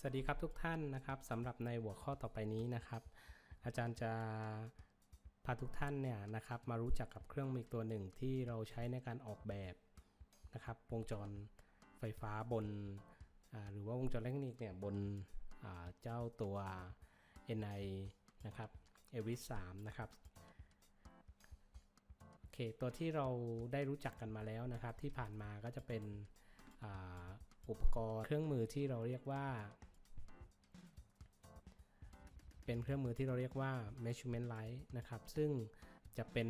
สวัสดีครับทุกท่านนะครับสำหรับในหัวข้อต่อไปนี้นะครับ อาจารย์จะพาทุกท่านเนี่ยนะครับ มารู้จักกับเครื่องมือตัวหนึ่งที่เราใช้ในการออกแบบนะครับวงจรไฟฟ้าบน หรือว่าวงจรอิเล็กทรอนิกส์เนี่ยบนเจ้าตัว NI นะครับ a v i s 3นะครับโอเคตัวที่เราได้รู้จักกันมาแล้วนะครับ ที่ผ่านมาก็จะเป็นอุปกรณ์เครื่องมือที่เราเรียกว่า เป็นเครื่องมือที่เราเรียกว่า measurement light นะครับ ซึ่งจะเป็น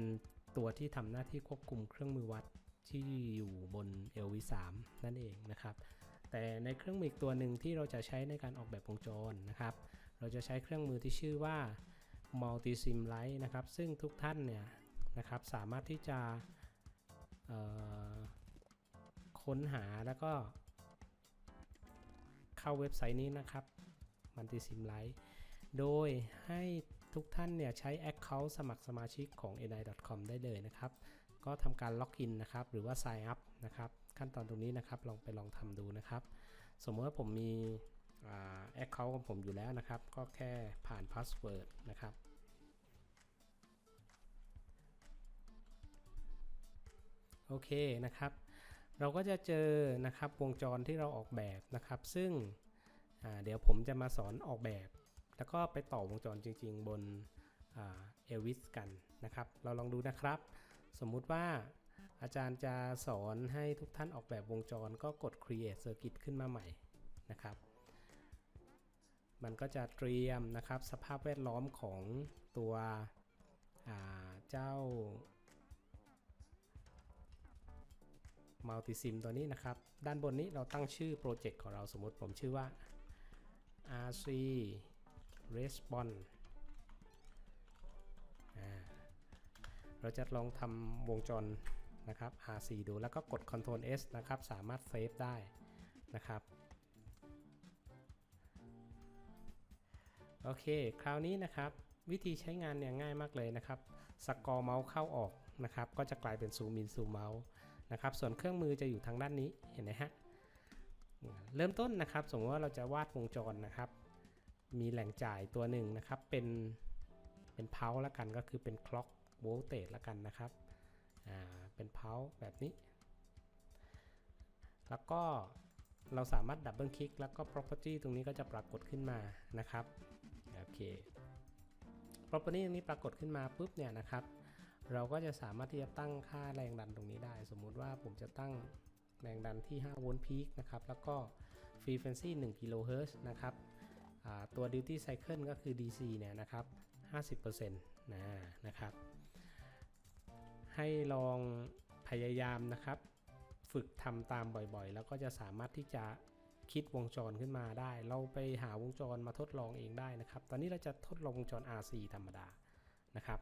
ตัวที่ทำหน้าที่ควบคุมเครื่องมือวัดที่อยู่บน LV3 นั่นเองนะครับ แต่ในเครื่องมืออีกตัวหนึ่งที่เราจะใช้ในการออกแบบวงจรนะครับ เราจะใช้เครื่องมือที่ชื่อว่า multi sim light นะครับ ซึ่งทุกท่านเนี่ยนะครับสามารถที่จะค้นหาแล้วก็เข้าเว็บไซต์นี้นะครับ multi sim light โดยให้ทุกท่านเนี่ยใช้ Account สมัครสมาชิกของ ni.com ได้เลยนะครับ ก็ทำการล็อกอินนะครับ หรือว่า Sign up นะครับ ขั้นตอนตรงนี้นะครับ ลองไปลองทำดูนะครับ สมมติว่าผมมีแอคเคาท์ของผมอยู่แล้วนะครับ ก็แค่ผ่านพาสเวิร์ดนะครับ โอเคนะครับ เราก็จะเจอนะครับวงจรที่เราออกแบบนะครับ ซึ่งเดี๋ยวผมจะมาสอนออกแบบ แล้วก็ไปต่อวงจรจริง ๆ บนเอลวิสกันนะครับ เราลองดูนะครับ สมมุติว่าอาจารย์จะสอนให้ทุกท่านออกแบบวงจรก็กด create circuit ขึ้นมาใหม่นะครับ มันก็จะเตรียมนะครับสภาพแวดล้อมของตัวเจ้ามัลติซิมตัวนี้นะครับ ด้านบนนี้เราตั้งชื่อโปรเจกต์ของเราสมมติผมชื่อว่า RC Response เราจะลองทำวงจรนะครับ RC ดูแล้วก็กด Ctrl S นะครับ สามารถเซฟได้นะครับ โอเค คราวนี้นะครับ วิธีใช้งานเนี่ยง่ายมากเลยนะครับ สกอร์เมาส์เข้าออกนะครับ ก็จะกลายเป็นซูมอินซูมเมาส์นะครับ ส่วนเครื่องมือจะอยู่ทางด้านนี้เห็นไหมฮะ เริ่มต้นนะครับ สมมติว่าเราจะวาดวงจรนะครับ มีแหล่งจ่ายตัวหนึ่งนะครับ เป็นเป็นเพาแล้วกันก็คือเป็นคล็อกโวลเตจแล้วกันนะครับอ่าเป็นเพาแบบนี้ แล้วก็เราสามารถดับเบิลคลิกแล้วก็ property ตรงนี้ก็จะปรากฏขึ้นมานะครับโอเค property ตรงนี้ปรากฏขึ้นมาปุ๊บเนี่ยนะครับ เราก็จะสามารถที่จะตั้งค่าแรงดันตรงนี้ได้ สมมุติว่าผมจะตั้งแรงดันที่5โวลต์พีคนะครับ แล้วก็ frequency 1กิโลเฮิรตซ์นะครับ ตัว duty cycle ก็คือ DC เนี่ยนะครับ 50%นะนะครับ ให้ลองพยายามนะครับ ฝึกทำตามบ่อยๆ แล้วก็จะสามารถที่จะคิดวงจรขึ้นมาได้ เราไปหาวงจรมาทดลองเองได้นะครับ ตอนนี้เราจะทดลองวงจร RC ธรรมดานะครับ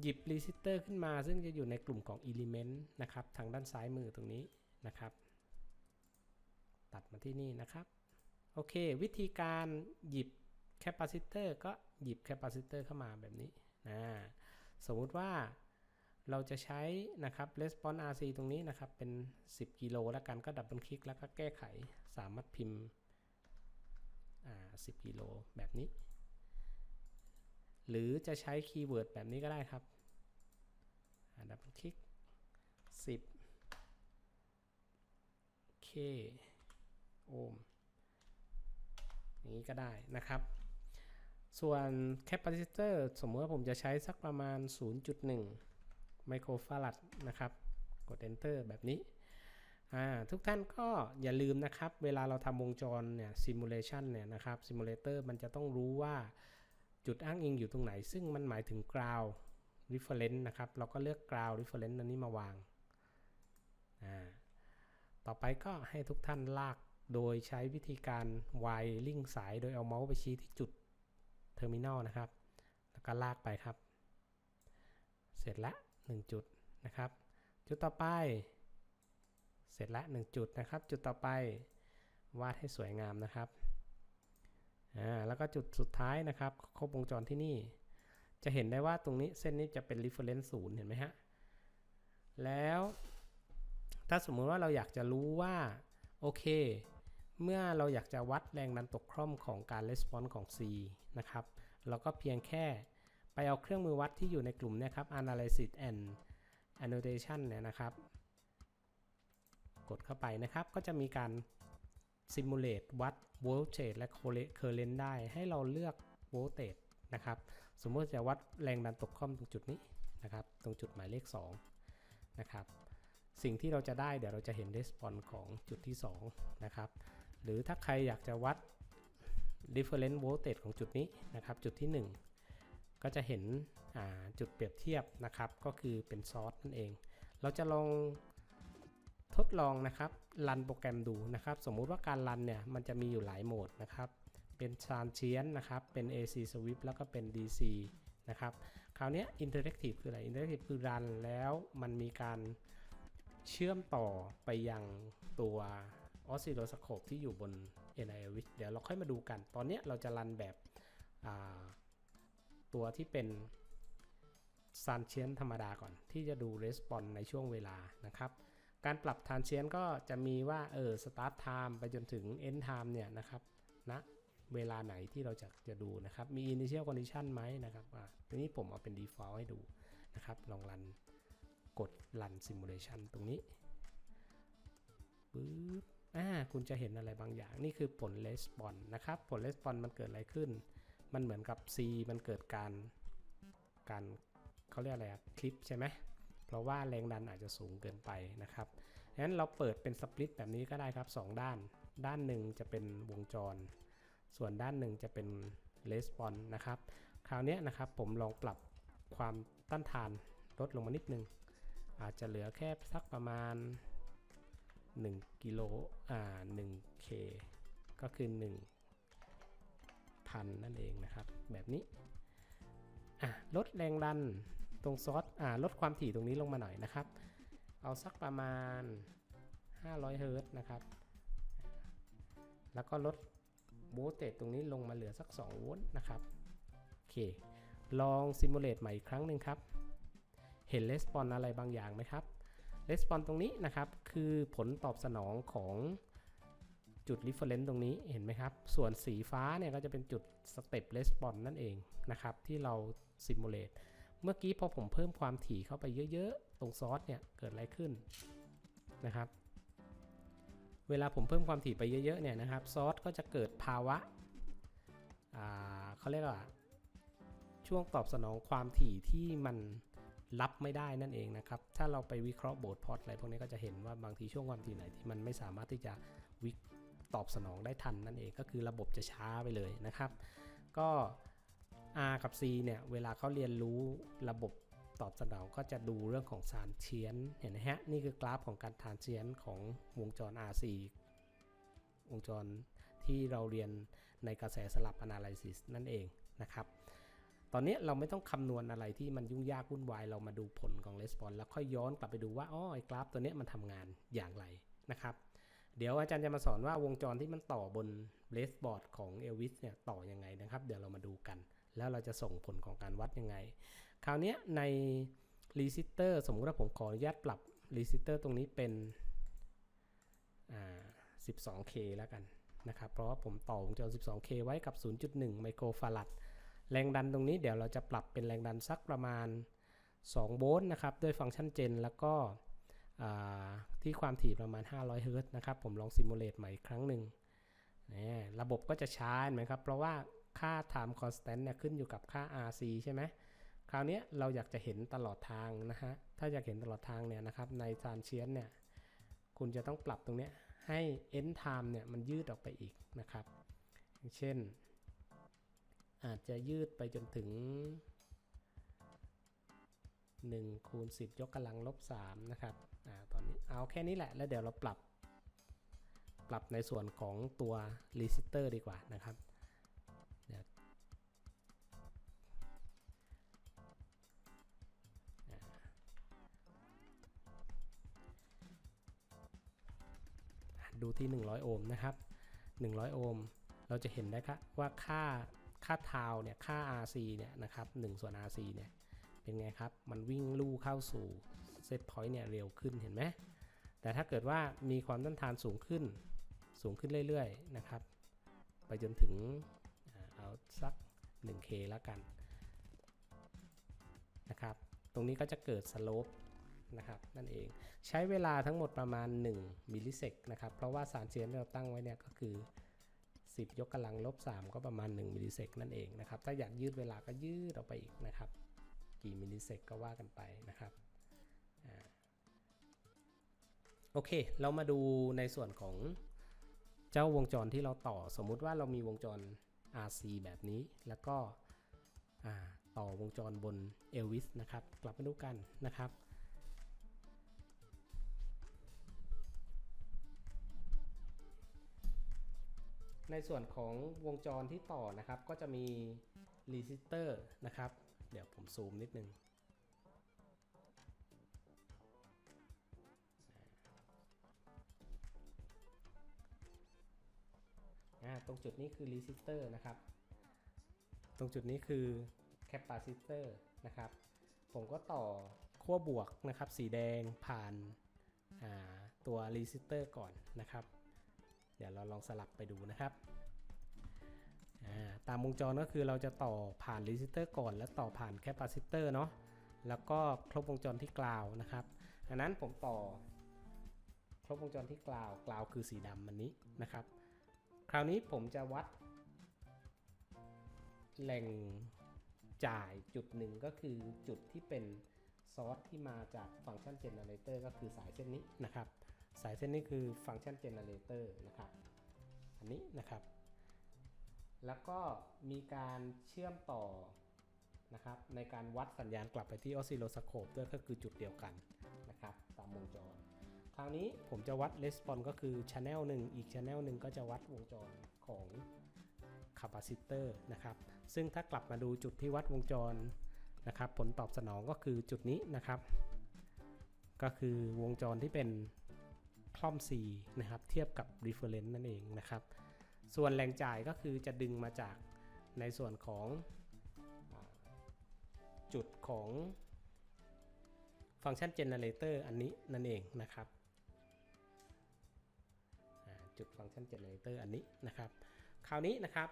หยิบรีซิสเตอร์ขึ้นมาซึ่งจะอยู่ในกลุ่มของ Element นะครับ ทางด้านซ้ายมือตรงนี้นะครับ ตัดมาที่นี่นะครับ โอเค วิธีการหยิบแคปซิเตอร์ก็หยิบแคปซิเตอร์เข้ามาแบบนี้นะสมมุติว่าเราจะใช้นะครับ response RC ตรงนี้นะครับ เป็น 10 กิโลแล้วกันก็ดับเบิลคลิกแล้วก็แก้ไขสามารถพิมพ์อ่า10 กิโลแบบนี้ หรือจะใช้คีย์เวิร์ดแบบนี้ก็ได้ครับดับเบิลคลิก 10 k โอห์ม อย่างนี้ก็ได้นะครับ ส่วนแคปซิเตอร์สมมติว่าผมจะใช้สักประมาณ 0.1 ไมโครฟารัดนะครับ กด Enter แบบนี้ ทุกท่านก็อย่าลืมนะครับ เวลาเราทำวงจรเนี่ยซิมูเลชันเนี่ยนะครับซิมูเลเตอร์มันจะต้องรู้ว่าจุดอ้างอิงอยู่ตรงไหน ซึ่งมันหมายถึง ground reference นะครับ เราก็เลือก ground reference อันนี้มาวาง ต่อไปก็ให้ทุกท่านลาก โดยใช้วิธีการ wiring สายโดยเอาเมาส์ไปชี้ที่จุด terminal นะครับ แล้วก็ลากไปครับ เสร็จละ 1 จุดนะครับ จุดต่อไป เสร็จละ 1 จุดนะครับ จุดต่อไปวาดให้สวยงามนะครับอ่าแล้วก็จุดสุดท้ายนะครับครบวงจรที่นี่ จะเห็นได้ว่าตรงนี้เส้นนี้จะเป็น reference 0เห็นไหมฮะ แล้วถ้าสมมุติว่าเราอยากจะรู้ว่า โอเค เมื่อเราอยากจะวัดแรงดันตกคร่อมของการ response ของ C นะครับ เราก็เพียงแค่ไปเอาเครื่องมือวัดที่อยู่ในกลุ่มนี้ครับ analysis and annotation เนี่ยนะครับ กดเข้าไปนะครับ ก็จะมีการ simulate วัด voltage และ current ได้ ให้เราเลือก voltage นะครับ สมมติจะวัดแรงดันตกคร่อมตรงจุดนี้นะครับ ตรงจุดหมายเลข 2 นะครับ สิ่งที่เราจะได้เดี๋ยวเราจะเห็น response ของจุดที่ 2 นะครับ หรือถ้าใครอยากจะวัด difference voltage ของจุดนี้นะครับ จุดที่ 1 ก็จะเห็นจุดเปรียบเทียบนะครับ ก็คือเป็นซอสนั่นเอง เราจะลองทดลองนะครับรันโปรแกรมดูนะครับ สมมุติว่าการรันเนี่ยมันจะมีอยู่หลายโหมดนะครับ เป็น transient นะครับ เป็น AC switch แล้วก็เป็น DC นะครับคราวนี้ interactive คืออะไร interactive คือรันแล้วมันมีการเชื่อมต่อไปยังตัว oscilloscope ที่อยู่บน NIOS เดี๋ยวเราค่อยมาดูกัน ตอนนี้เราจะรันแบบตัวที่เป็น transient ธรรมดาก่อน ที่จะดู response ในช่วงเวลานะครับ การปรับ transient ก็จะมีว่าเออ start time ไปจนถึง end time เนี่ยนะครับณนะเวลาไหนที่เราจะจะดูนะครับ มี initial condition ไหมนะครับอ่าทีนี้ผมเอาเป็น default ให้ดูนะครับ ลองรันกด run simulation ตรงนี้ปึ๊บ อ่าคุณจะเห็นอะไรบางอย่างนี่คือผล response นะครับ ผล response มันเกิดอะไรขึ้น มันเหมือนกับ C มันเกิดการการเขาเรียกอะไรคลิปใช่ไหมเพราะว่าแรงดันอาจจะสูงเกินไปนะครับงั้นเราเปิดเป็นสปลิตแบบนี้ก็ได้ครับ 2 ด้าน ด้านหนึ่งจะเป็นวงจร ส่วนด้านหนึ่งจะเป็นレスปอนนะครับ คราวนี้นะครับผมลองปรับความต้านทานลดลงมานิดนึง อาจจะเหลือแค่สักประมาณ 1กิโลอ่า 1 k ก็คือ1พันนั่นเองนะครับ แบบนี้อะลดแรงดันตรงซอสอ่าลดความถี่ตรงนี้ลงมาหน่อยนะครับ เอาสักประมาณ 500เฮิร์ตนะครับ แล้วก็ลดโวลเตจตรงนี้ลงมาเหลือสัก 2 โวลต์นะครับโอเค ลองซิมูเลตใหม่อีกครั้งหนึ่งครับ เห็นレスปอนอะไรบางอย่างไหมครับ レスปอนตรงนี้นะครับ คือผลตอบสนองของจุด reference ตรงนี้เห็นไหมครับ ส่วนสีฟ้าเนี่ยก็จะเป็นจุด step response นั่นเองนะครับ ที่เรา simulate เมื่อกี้พอผมเพิ่มความถี่เข้าไปเยอะๆ ตรงซอสเนี่ยเกิดอะไรขึ้นนะครับ เวลาผมเพิ่มความถี่ไปเยอะๆเนี่ยนะครับซอสก็จะเกิดภาวะเขาเรียกว่าช่วงตอบสนองความถี่ที่มัน รับไม่ได้นั่นเองนะครับ ถ้าเราไปวิเคราะห์โบดพอตอะไรพวกนี้ก็จะเห็นว่าบางทีช่วงความถี่ไหนที่มันไม่สามารถที่จะวิตอบสนองได้ทันนั่นเองก็คือระบบจะช้าไปเลยนะครับ ก็ R กับ C เนี่ยเวลาเขาเรียนรู้ระบบตอบสนองก็จะดูเรื่องของสารเชียนเห็นไหมฮะนี่คือกราฟของการทานเชียนของวงจร RC วงจรที่เราเรียนในกระแสสลับ analysis นั่นเองนะครับ ตอนนี้เราไม่ต้องคำนวณอะไรที่มันยุ่งยากวุ่นวายเรามาดูผลของ response แล้วค่อยย้อนกลับไปดูว่าอ๋อไอ้กราฟตัวนี้มันทำงานอย่างไรนะครับ เดี๋ยวอาจารย์จะมาสอนว่าวงจรที่มันต่อบน breadboard ของ Elvis เนี่ยต่อยังไงนะครับ เดี๋ยวเรามาดูกัน แล้วเราจะส่งผลของการวัดยังไง คราวนี้ใน resistor สมมุติว่าผมขออนุญาตปรับ resistor ตรงนี้เป็น 12k แล้วกันนะครับ เพราะว่าผมต่อวงจร 12k ไว้กับ 0.1 ไมโครฟารัด แรงดันตรงนี้เดี๋ยวเราจะปรับเป็นแรงดันสักประมาณ 2 โวลต์นะครับ ด้วยฟังก์ชันเจนแล้วก็ที่ความถี่ประมาณ 500 เฮิรตซ์นะครับ ผมลองซิมูเลตใหม่อีกครั้งหนึ่งระบบก็จะช้าไหมครับ เพราะว่าค่า time constant เนี่ยขึ้นอยู่กับค่า RC ใช่ไหมคราวนี้เราอยากจะเห็นตลอดทางนะฮะ ถ้าอยากเห็นตลอดทางเนี่ยนะครับ ใน transient เนี่ย คุณจะต้องปรับตรงนี้ให้ end time เนี่ยมันยืดออกไปอีกนะครับ เช่น อาจจะยืดไปจนถึง1คูณ10 ยกกำลังลบ3นะครับอ่าตอนนี้เอาแค่นี้แหละ แล้วเดี๋ยวเราปรับ ปรับในส่วนของตัว resistor ดีกว่านะครับดูที่ 100 โอห์มนะครับ 100 โอห์ม เราจะเห็นได้ครับว่าค่า ค่าทาวเนี่ยค่า RC เนี่ยนะครับ1ส่วน RC เนี่ยเป็นไงครับ มันวิ่งลู่เข้าสู่เซตพอยต์เนี่ยเร็วขึ้นเห็นไหมแต่ถ้าเกิดว่ามีความต้านทานสูงขึ้นสูงขึ้นเรื่อยๆนะครับไปจนถึงเอาสัก 1K แล้วกันนะครับตรงนี้ก็จะเกิดสโลปนะครับนั่นเองใช้เวลาทั้งหมดประมาณ 1 มิลลิเซกนะครับเพราะว่าสารเชื้อที่เราตั้งไว้เนี่ยก็คือ 10 ยกกำลังลบ 3 ก็ประมาณ 1 มิลลิเซกนั่นเองนะครับ ถ้าอยากยืดเวลาก็ยืดออกไปอีกนะครับ กี่มิลลิเซกก็ว่ากันไปนะครับอโอเค เรามาดูในส่วนของเจ้าวงจรที่เราต่อ สมมุติว่าเรามีวงจร RC แบบนี้ แล้วก็ต่อวงจรบน Elvis นะครับ กลับมาดูกันนะครับ ในส่วนของวงจรที่ต่อนะครับ ก็จะมีรีสิสเตอร์นะครับ เดี๋ยวผมซูมนิดนึงตรงจุดนี้คือรีสิสเตอร์นะครับ ตรงจุดนี้คือแคปซิเตอร์นะครับ ผมก็ต่อขั้วบวกนะครับ สีแดงผ่านาตัวรีสิสเตอร์ก่อนนะครับ เดี๋ยวเราลองสลับไปดูนะครับตามวงจรก็คือเราจะต่อผ่านรีสิสเตอร์ก่อน แล้วต่อผ่านแคปซิเตอร์เนาะแล้วก็ครบวงจรที่กลาวนะครับอันนั้นผมต่อครบวงจรที่กลาวกลาวคือสีดำมันนี้นะครับ คราวนี้ผมจะวัด แหล่งจ่ายจุดหนึ่งก็คือจุดที่เป็นซอสที่มาจากฟังก์ชันเจนเนอเรเตอร์ก็คือสายเส้นนี้นะครับ สายเส้นนี้คือฟังก์ชันเจเนเรเตอร์นะครับ อันนี้นะครับ แล้วก็มีการเชื่อมต่อนะครับในการวัดสัญญาณกลับไปที่ออสซิโลสโคปด้วยก็คือจุดเดียวกันนะครับตามวงจร คราวนี้ผมจะวัด response ก็คือ channel หนึ่งอีก channel หนึ่งก็จะวัดวงจรของ capacitor นะครับ ซึ่งถ้ากลับมาดูจุดที่วัดวงจรนะครับ ผลตอบสนองก็คือจุดนี้นะครับ ก็คือวงจรที่เป็น คล่อม C นะครับเทียบกับ reference นั่นเองนะครับ ส่วนแรงจ่ายก็คือจะดึงมาจากในส่วนของจุดของฟังก์ชัน generator อันนี้นั่นเองนะครับจุดฟังก์ชัน generator อันนี้นะครับ คราวนี้นะครับ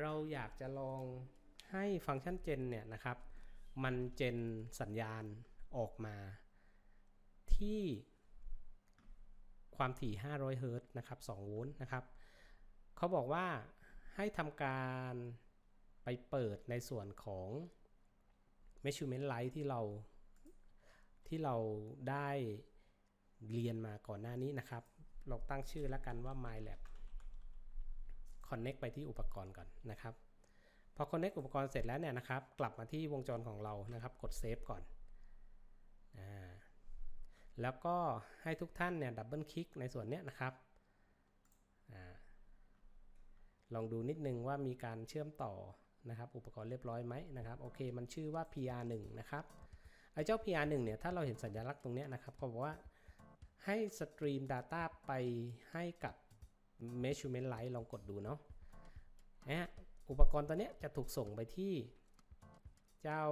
เราอยากจะลองให้ฟังก์ชัน gen เนี่ยนะครับ มันเจนสัญญาณออกมาที่ ความถี่ 500 เฮิรตซ์นะครับ2โวลต์นะครับเขาบอกว่าให้ทำการไปเปิดในส่วนของ measurement light ที่เราที่เราได้เรียนมาก่อนหน้านี้นะครับ เราตั้งชื่อแล้วกันว่า MyLab Connect ไปที่อุปกรณ์ก่อนนะครับ พอ Connect อุปกรณ์เสร็จแล้วเนี่ยนะครับ กลับมาที่วงจรของเรานะครับ กด Save ก่อนอา แล้วก็ให้ทุกท่านเนี่ยดับเบิลคลิกในส่วนเนี้ยนะครับอลองดูนิดนึงว่ามีการเชื่อมต่อนะครับ อุปกรณ์เรียบร้อยไหมนะครับโอเค มันชื่อว่า PR1 นะครับไอ้เจ้า PR1 เนี่ยถ้าเราเห็นสัญลักษณ์ตรงเนี้ยนะครับเขาบอกว่าให้สตรีม Data ไปให้กับ Measurement Light ลองกดดูเนาะนะอุปกรณ์ตัวเนี้ยจะถูกส่งไปที่เจ้า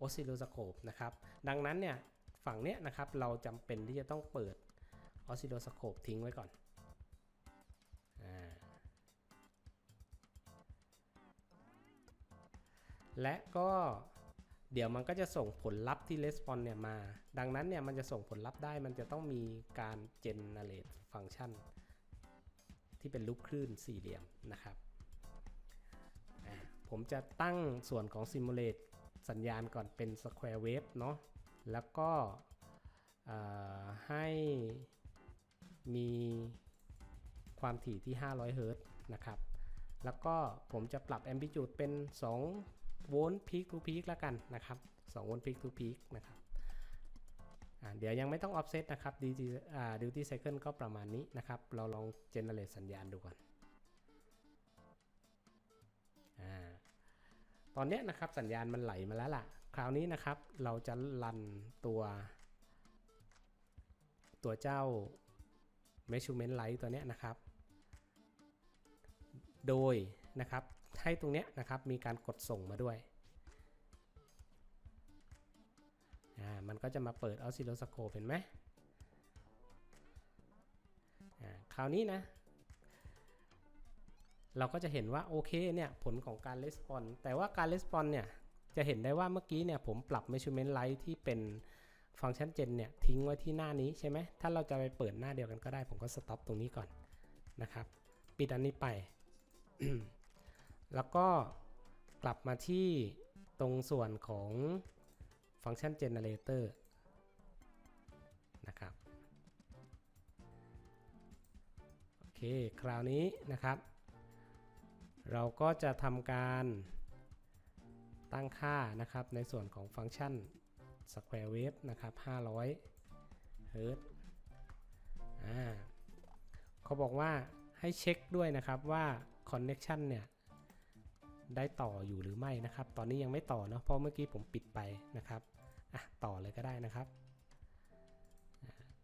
อ s c i l l o s c o p e นะครับ ดังนั้นเนี่ย ฝั่งเนี้ยนะครับเราจำเป็นที่จะต้องเปิด oscilloscope ทิ้งไว้ก่อนอและก็เดี๋ยวมันก็จะส่งผลลัพธ์ที่ response เนี่ยมา ดังนั้นเนี่ยมันจะส่งผลลัพธ์ได้มันจะต้องมีการ generate function ที่เป็นรูปคลื่นสี่เหลี่ยมนะครับ ผมจะตั้งส่วนของ simulate สัญญาณก่อนเป็น square wave เนาะ แล้วก็ให้มีความถี่ที่ 500 เฮิรต์นะครับ แล้วก็ผมจะปรับ amplitude เป็น 2 โวลต์ peak to peak แล้วกันนะครับ 2 โวลต์ peak to peak นะครับเดี๋ยวยังไม่ต้อง offset นะครับ duty อ่า duty cycle ก็ประมาณนี้นะครับ เราลอง generate สัญญาณดูก่อนอตอนนี้นะครับสัญญาณมันไหลมาแล้วล่ะ คราวนี้นะครับเราจะรันตัว ตัวเจ้า measurement light ตัวเนี้ยนะครับ โดยนะครับให้ตรงเนี้ยนะครับมีการกดส่งมาด้วยอ่ามันก็จะมาเปิด oscilloscope เห็นไหมอ่าคราวนี้นะเราก็จะเห็นว่าโอเคเนี่ยผลของการ response แต่ว่าการ response เนี่ย จะเห็นได้ว่าเมื่อกี้เนี่ยผมปรับ measurement light ที่เป็นฟังก์ชัน gen เนี่ยทิ้งไว้ที่หน้านี้ใช่ไหม ถ้าเราจะไปเปิดหน้าเดียวกันก็ได้ ผมก็ stop ตรงนี้ก่อนนะครับ ปิดอันนี้ไป แล้วก็กลับมาที่ตรงส่วนของฟังก์ชัน generator นะครับ โอเค คราวนี้นะครับ เราก็จะทำการ ตั้งค่านะครับในส่วนของฟังก์ชัน square wave นะครับ 500เฮิรตซ์อ่าเขาบอกว่าให้เช็คด้วยนะครับว่า connection เนี่ย ได้ต่ออยู่หรือไม่นะครับ ตอนนี้ยังไม่ต่อเนาะเพราะเมื่อกี้ผมปิดไปนะครับอะต่อเลยก็ได้นะครับ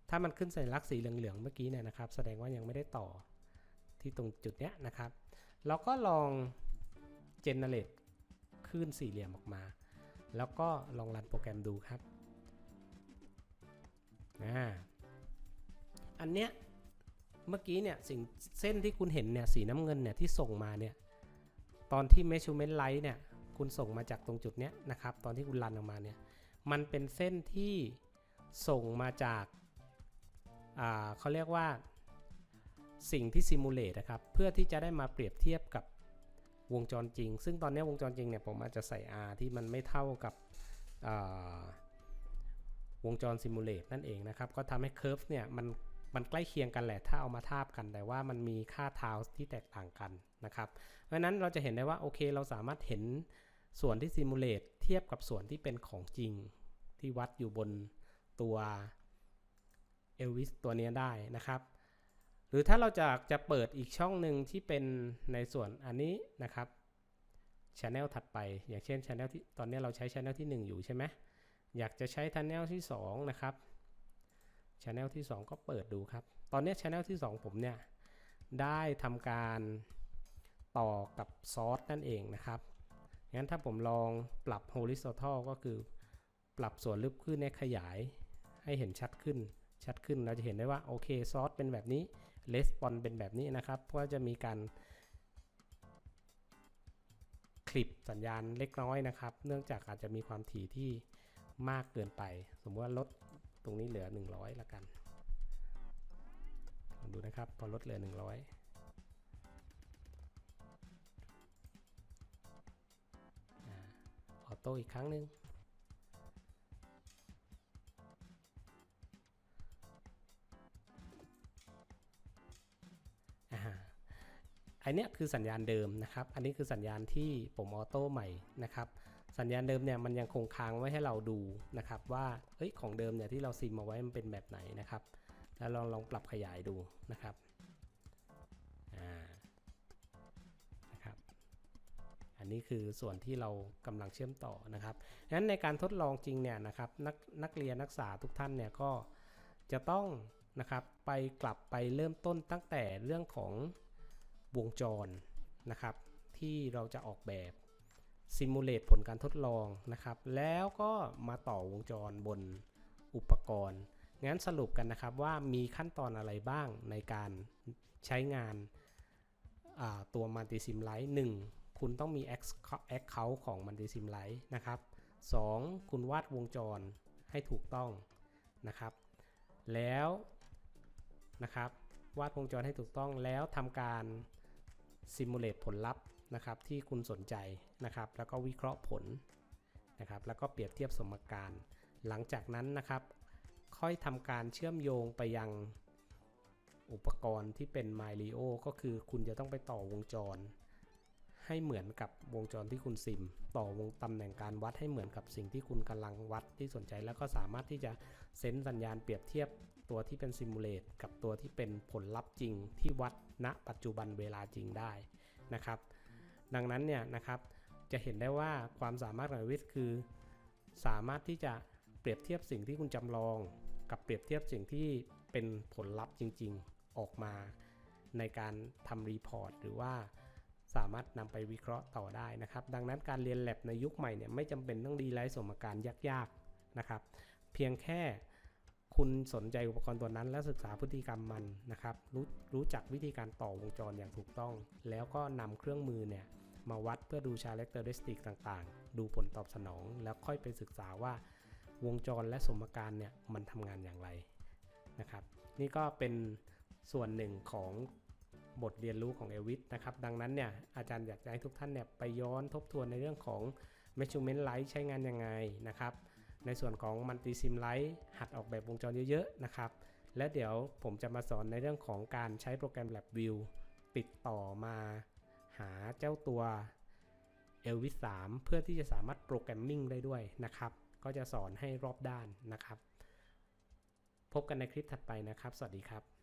ถ้ามันขึ้นสัญลักษณ์สีเหลืองๆเมื่อกี้เนี่ยนะครับ แสดงว่ายังไม่ได้ต่อที่ตรงจุดเนี้ยนะครับ เราก็ลอง generate ลื่นสี่เหลี่ยมออกมา แล้วก็ลองรันโปรแกรมดูครับอ่าอันเนี้ยเมื่อกี้เนี่ยสิ่งเส้นที่คุณเห็นเนี่ยสีน้ำเงินเนี่ยที่ส่งมาเนี่ยตอนที่ measurement light เนี่ยคุณส่งมาจากตรงจุดเนี้ยนะครับ ตอนที่คุณรันออกมาเนี่ยมันเป็นเส้นที่ส่งมาจากอ่าเขาเรียกว่าสิ่งที่ซิมูเลตนะครับ เพื่อที่จะได้มาเปรียบเทียบกับ วงจรจริง ซึ่งตอนนี้วงจรจริงเนี่ยผมอาจจะใส่ R ที่มันไม่เท่ากับวงจรซิมูเลตนั่นเองนะครับ ก็ทำให้เคอร์ฟเนี่ยมันมันใกล้เคียงกันแหละ ถ้าเอามาทาบกัน แต่ว่ามันมีค่าทาวที่แตกต่างกันนะครับ เพราะนั้นเราจะเห็นได้ว่าโอเคเราสามารถเห็นส่วนที่ซิมูเลตเทียบกับส่วนที่เป็นของจริง ที่วัดอยู่บนตัวเอลวิสตัวนี้ได้นะครับ รือถ้าเราจะจะเปิดอีกช่องหนึ่งที่เป็นในส่วนอันนี้นะครับช anel ถัดไป อย่างเช่นช anel ที่ตอนนี้เราใช้ channel ที่ 1 อยู่ใช่ไหมอยากจะใช้ channel ที่ 2 นะครับ channel ที่ 2 ก็เปิดดูครับ ตอนนี้ channel ที่ 2 ผมเนี่ย ได้ทำการต่อกับซอสนั่นเองนะครับ งั้นถ้าผมลองปรับ horizontal ก็คือ ปรับส่วนลึกขึ้นในขยายให้เห็นชัดขึ้นชัดขึ้นเราจะเห็นได้ว่าโอเคซอสเป็นแบบนี้ r e s p o n เป็นแบบนี้นะครับ ก็จะมีการคลิปสัญญาณเล็กน้อยนะครับ เนื่องจากอาจจะมีความถี่ที่มากเกินไป สมมติว่าลดตรงนี้เหลือ 100ละกันลองดูนะครับ พอลดเหลือ 100ออโต้อีกครั้งหนึ่ง อันเนี้ยคือสัญญาณเดิมนะครับ อันนี้คือสัญญาณที่ผมออโต้ใหม่นะครับ สัญญาณเดิมเนี่ยมันยังคงค้างไว้ให้เราดูนะครับ ว่าเอ้ยของเดิมเนี่ยที่เราซิมเอาไว้มันเป็นแบบไหนนะครับ แล้วลองลองปรับขยายดูนะครับอ่านะครับอันนี้คือส่วนที่เรากำลังเชื่อมต่อนะครับงั้นในการทดลองจริงเนี่ยนะครับนักนักเรียนนักศึกษาทุกท่านเนี่ยก็จะต้องนะครับไปกลับไปเริ่มต้นตั้งแต่เรื่องของ วงจรนะครับ ที่เราจะออกแบบซิมูเลตผลการทดลองนะครับ แล้วก็มาต่อวงจรบนอุปกรณ์ งั้นสรุปกันนะครับว่ามีขั้นตอนอะไรบ้างในการใช้งานอ่าตัว Multisim Lite 1คุณต้องมี Account ของ Multisim Lite นะครับ 2. คุณวาดวงจรให้ถูกต้องนะครับ แล้วนะครับวาดวงจรให้ถูกต้องแล้วทำการ ซิมูเลตผลลัพธ์นะครับที่คุณสนใจนะครับ แล้วก็วิเคราะห์ผลนะครับ แล้วก็เปรียบเทียบสมการ หลังจากนั้นนะครับ ค่อยทำการเชื่อมโยงไปยังอุปกรณ์ที่เป็น m y l i o ก็คือคุณจะต้องไปต่อวงจร ให้เหมือนกับวงจรที่คุณซิม ต่อวงตำแหน่งการวัดให้เหมือนกับสิ่งที่คุณกำลังวัดที่สนใจ แล้วก็สามารถที่จะเซ็นสัญญาณเปรียบเทียบ ตัวที่เป็นซิมูเลตกับตัวที่เป็นผลลัพธ์จริงที่วัดณปัจจุบันเวลาจริงได้นะครับ ดังนั้นเนี่ยนะครับจะเห็นได้ว่าความสามารถของวิทย์คือ สามารถที่จะเปรียบเทียบสิ่งที่คุณจำลอง กับเปรียบเทียบสิ่งที่เป็นผลลัพธ์จริง ๆออกมา ในการทำรีพอร์ตหรือว่าสามารถนำไปวิเคราะห์ต่อได้นะครับ ดังนั้นการเรียนแลบในยุคใหม่เนี่ยไม่จำเป็นต้องดีไลท์สมการยากๆนะครับ เพียงแค่ คุณสนใจอุปกรณ์ตัวนั้นและศึกษาพฤติกรรมมันนะครับรู้รู้จักวิธีการต่อวงจรอย่างถูกต้อง แล้วก็นำเครื่องมือเนี่ยมาวัดเพื่อดู characteristic ต่างๆ ดูผลตอบสนอง แล้วค่อยไปศึกษาว่าวงจรและสมการเนี่ยมันทำงานอย่างไรนะครับ นี่ก็เป็นส่วนหนึ่งของบทเรียนรู้ของเอวิสนะครับ ดังนั้นเนี่ยอาจารย์อยากจะให้ทุกท่านเนี่ยไปย้อนทบทวนในเรื่องของ measurement light ใช้งานยังไงนะครับ ในส่วนของมันติซิมไลท์หัดออกแบบวงจรเยอะๆนะครับ และเดี๋ยวผมจะมาสอนในเรื่องของการใช้โปรแกรม LabVIEW ติดต่อมาหาเจ้าตัว Elvis 3 เพื่อที่จะสามารถโปรแกรมมิ่งได้ด้วยนะครับ ก็จะสอนให้รอบด้านนะครับ พบกันในคลิปถัดไปนะครับ สวัสดีครับ